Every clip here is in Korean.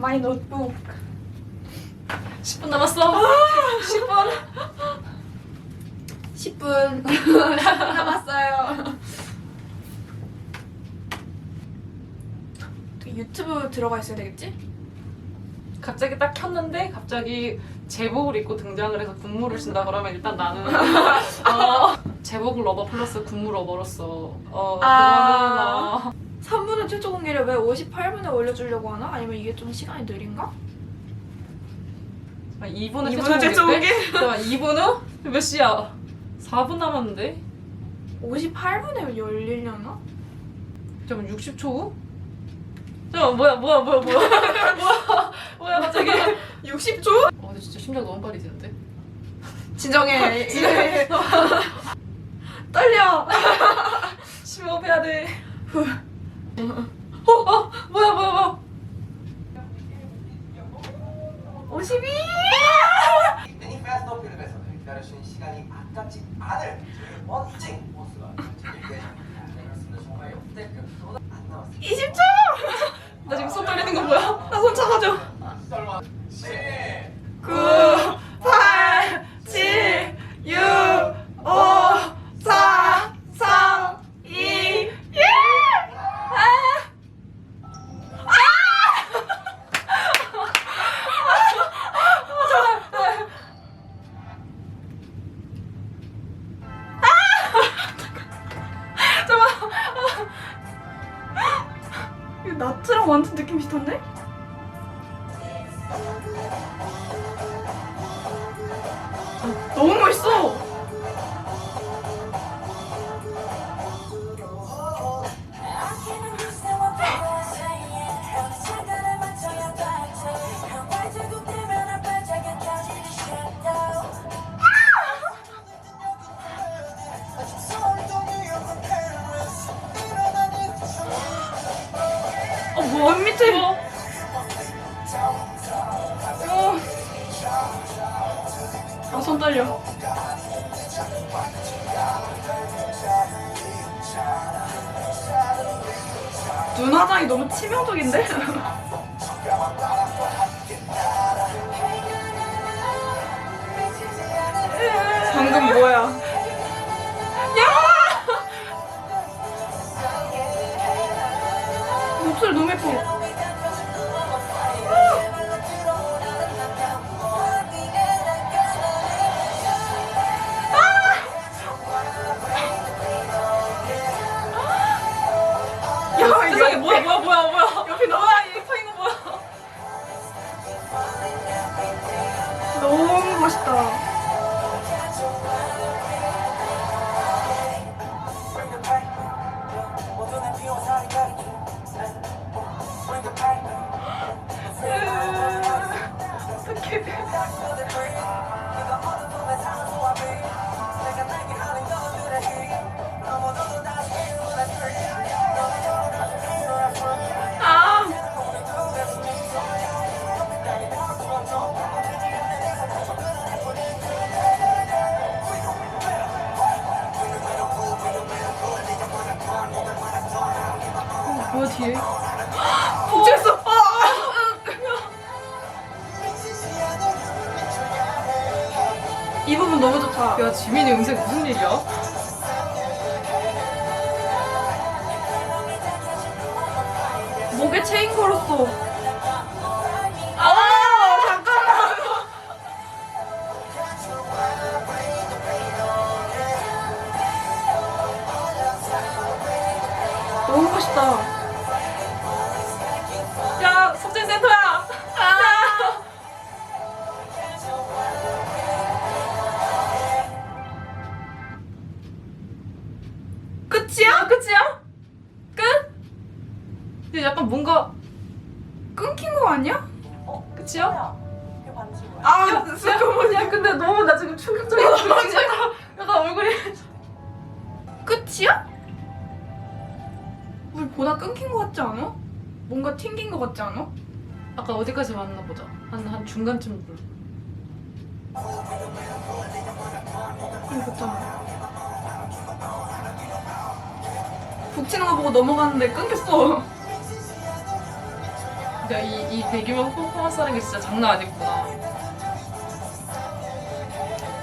마이 노트북. 10분 남았어. 10분. 10분 남았어요. 또 유튜브 들어가 있어야 되겠지? 갑자기 딱 켰는데 갑자기 제복을 입고 등장을 해서 군무를 신다 그러면 일단 나는 어, 제복 러버 플러스 군무 러버로서 어 아. 그거는 어, 3분의 최초 공개를 왜 58분에 올려주려고 하나? 아니면 이게 좀 시간이 느린가? 2분은 이분은 최초 공개? 2분 후? 몇 시야? 4분 남았는데? 58분에 열리려나? 잠깐 60초 후? 잠깐 뭐야 뭐야 뭐야 뭐야 뭐야 뭐야 갑자기 60초? 어 근데 진짜 심장 너무 빨리 뛰는데? 진정해. 떨려. 심호흡해야 돼 어? 어? 뭐야 뭐야 뭐야 52! 미니 패스트 필름에서 기다려주신 시간이 아깝지 않을 멋진 너무 멋있어! 어, 뭐, 원 밑에. 어. 아, 손 떨려. 눈 화장이 너무 치명적인데? 방금 뭐야? 야! 목소리 너무 예뻐. 너 어, 뒤에? 복제했어. 아! 이 부분 너무 좋다. 야 지민이 음색 무슨 일이야? 목에 체인 걸었어. 근데 약간 뭔가 끊긴 거 아니야? 끝이야? 아, 잠깐만. 야 근데 너무 나 지금 충격적인 약간, 약간 얼굴이 끝이야? 우리 보다 끊긴 거 같지 않아? 뭔가 튕긴 거 같지 않아? 아까 어디까지 왔나 보자 한, 한 중간쯤 불 그래, 그렇잖아. 북치는 거 보고 넘어갔는데 끊겼어. 야, 이, 이 대규모 퍼포먼스 하는 게 진짜 장난 아니구나.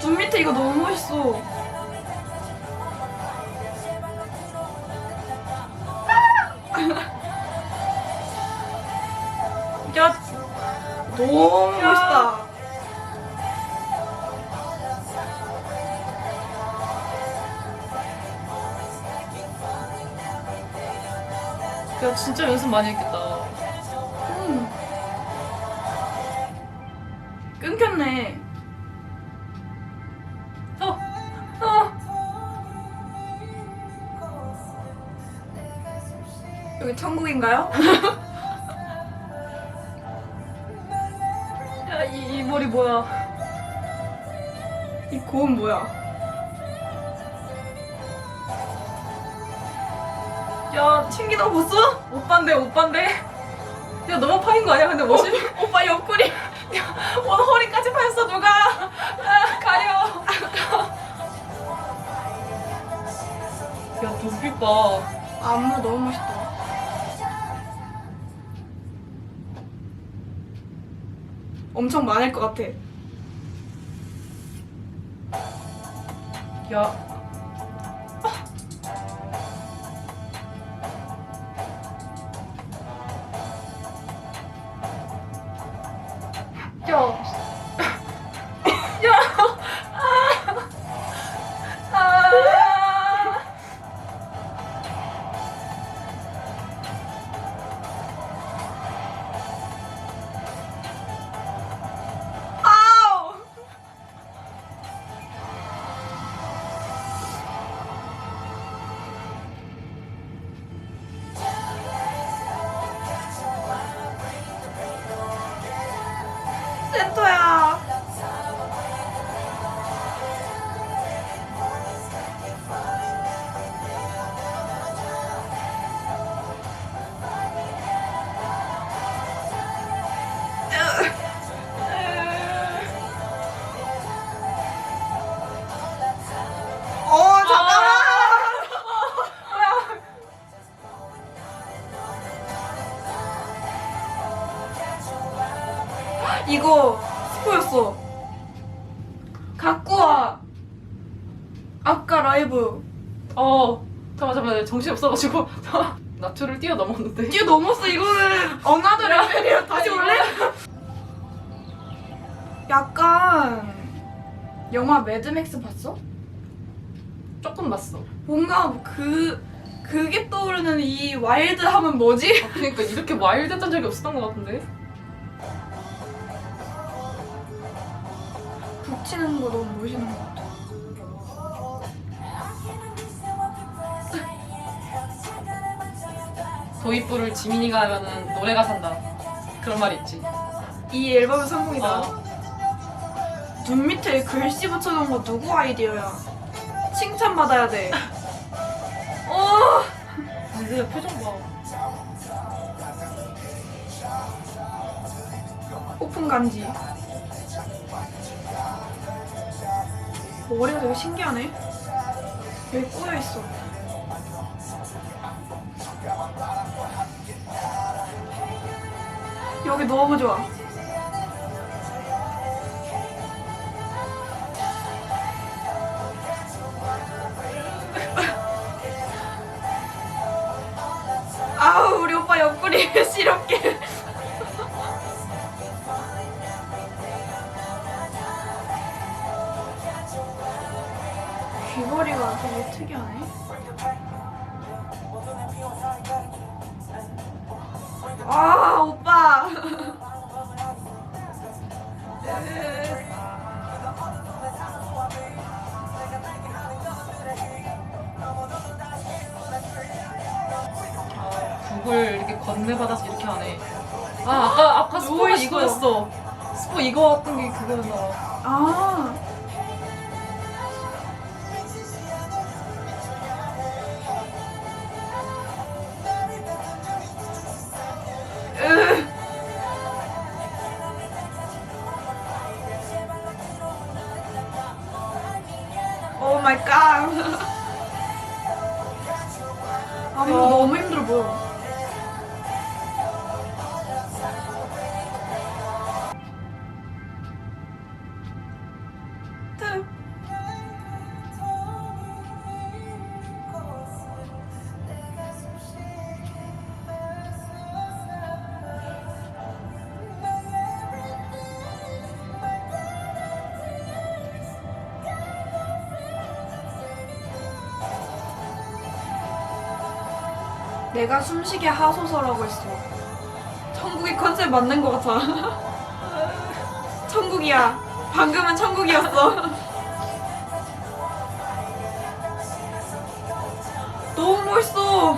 눈 밑에 이거 너무 멋있어. 야, 너무 멋있다. 야, 진짜 연습 많이 했겠다. 천국인가요? 야, 이, 이 머리 뭐야? 이 고음 뭐야? 야, 챙기다 봤어? 오빠인데, 오빠인데? 야, 너무 파인 거 아니야? 근데 멋이? 오빠 옆구리. 오늘 허리까지 파였어, 누가? 아, 가려. 야, 눈빛 봐. 안무 너무 멋있다. 엄청 많을 것 같아. 야. 야. 스포였어. 갖고 와. 아까 라이브 어. 잠깐만, 잠깐만. 정신 없어가지고. 나투를 뛰어넘었는데. 뛰어넘었어. 이거는 어나더 레벨이야. 다시 올래? 약간 영화 매드맥스 봤어? 조금 봤어. 뭔가 그 그게 떠오르는 이 와일드 하면 뭐지? 아, 그러니까 이렇게 와일드했던 적이 없었던 것 같은데. 붙이는 거 너무 멋있는 것 같아. 도입부를 지민이가 하면은 노래가 산다. 그런 말 있지. 이 앨범은 성공이다. 어. 눈 밑에 글씨 붙여놓은 거 누구 아이디어야? 칭찬받아야 돼. 어! 근데 표정 봐. 오픈 간지. 머리가 되게 신기하네. 여기 꼬여있어. 여기 너무 좋아. 아우, 우리 오빠 옆구리 시렵게. 아, 북을 이렇게 건네받아서 이렇게 하네. 아, 아까, 아까 스포가 누워있어. 이거였어. 스포 이거 같은 게 그거였나. 아. 으. 오 마이 갓. 아, 이거 어. 너무 힘들어 보여. 내가 숨쉬게 하소서라고 했어. 천국의 컨셉 맞는 것 같아. 천국이야. 방금은 천국이었어. 너무 멋있어.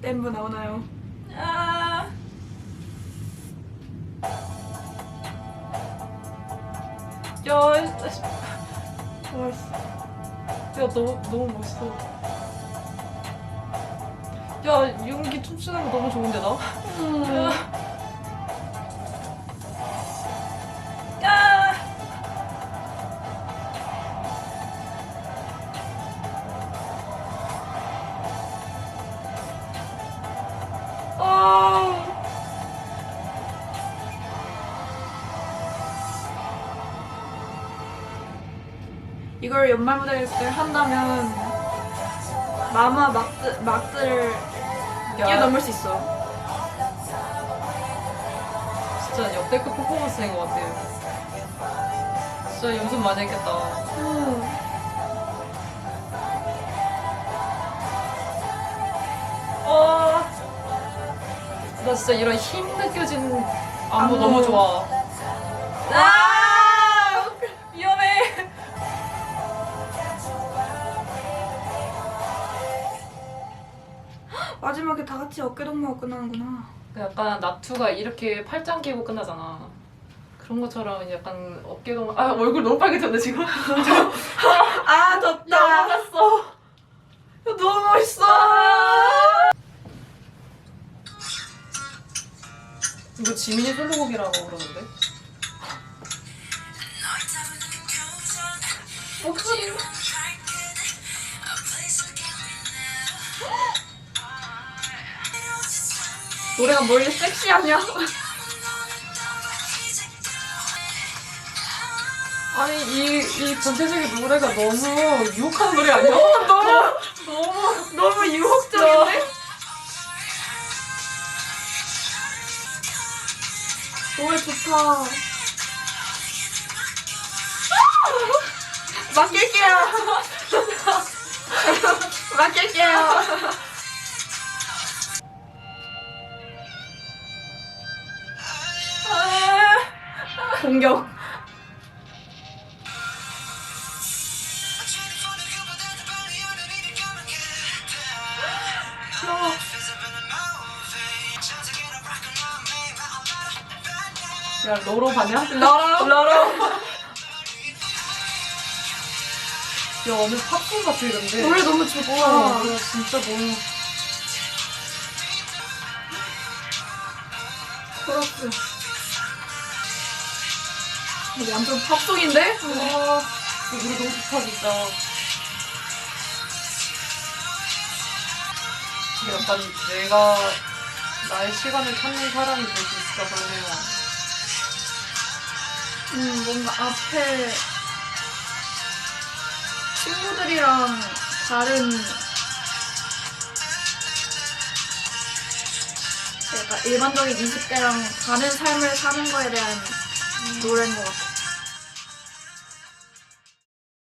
댐브 나오나요? 야 너무 너무 멋있어. 야 윤기 춤추는 거 너무 좋은데 나? 음. 야. 이걸 연말 무대를 한다면 마마 막들 막들을 뛰어넘을 수 있어. 진짜 역대급 퍼포먼스인 것 같아요. 진짜 연습 많이 했겠다. 어. 나 진짜 이런 힘 느껴지는 안무. 너무 좋아. 아! 마지막에 다 같이 어깨 동무하고 끝나는구나. 약간 나투가 이렇게 팔짱 끼고 끝나잖아. 그런 것처럼 약간 어깨가 아 얼굴 너무 빨개졌네 지금. 아 덥다. 넘어갔어. 야, 너무 멋있어. 이거 지민이 솔로곡이라고 그러는데. 목소 노래가 멀리 섹시하냐? 아니 이, 이 전체적인 노래가 너무 유혹하는 노래 아니야? 너무 너무 너무 유혹적인데? 노래 좋다. 맡길게요. 맡길게요. 공격. 야 로로 봤냐? 러러. 러러. 야 오늘 팝송 같아 근데. 노래 너무 우와 좋다. 노래 진짜 너무. 코러스. 이거 완전 팝송인데? 와 이 노래 너무 좋다 진짜. 근데 약간 내가 나의 시간을 찾는 사람이 될 수 있을까 그러네요. 음, 뭔가 앞에 친구들이랑 다른 약간 일반적인 20대랑 다른 삶을 사는 거에 대한 노래인 것 같아.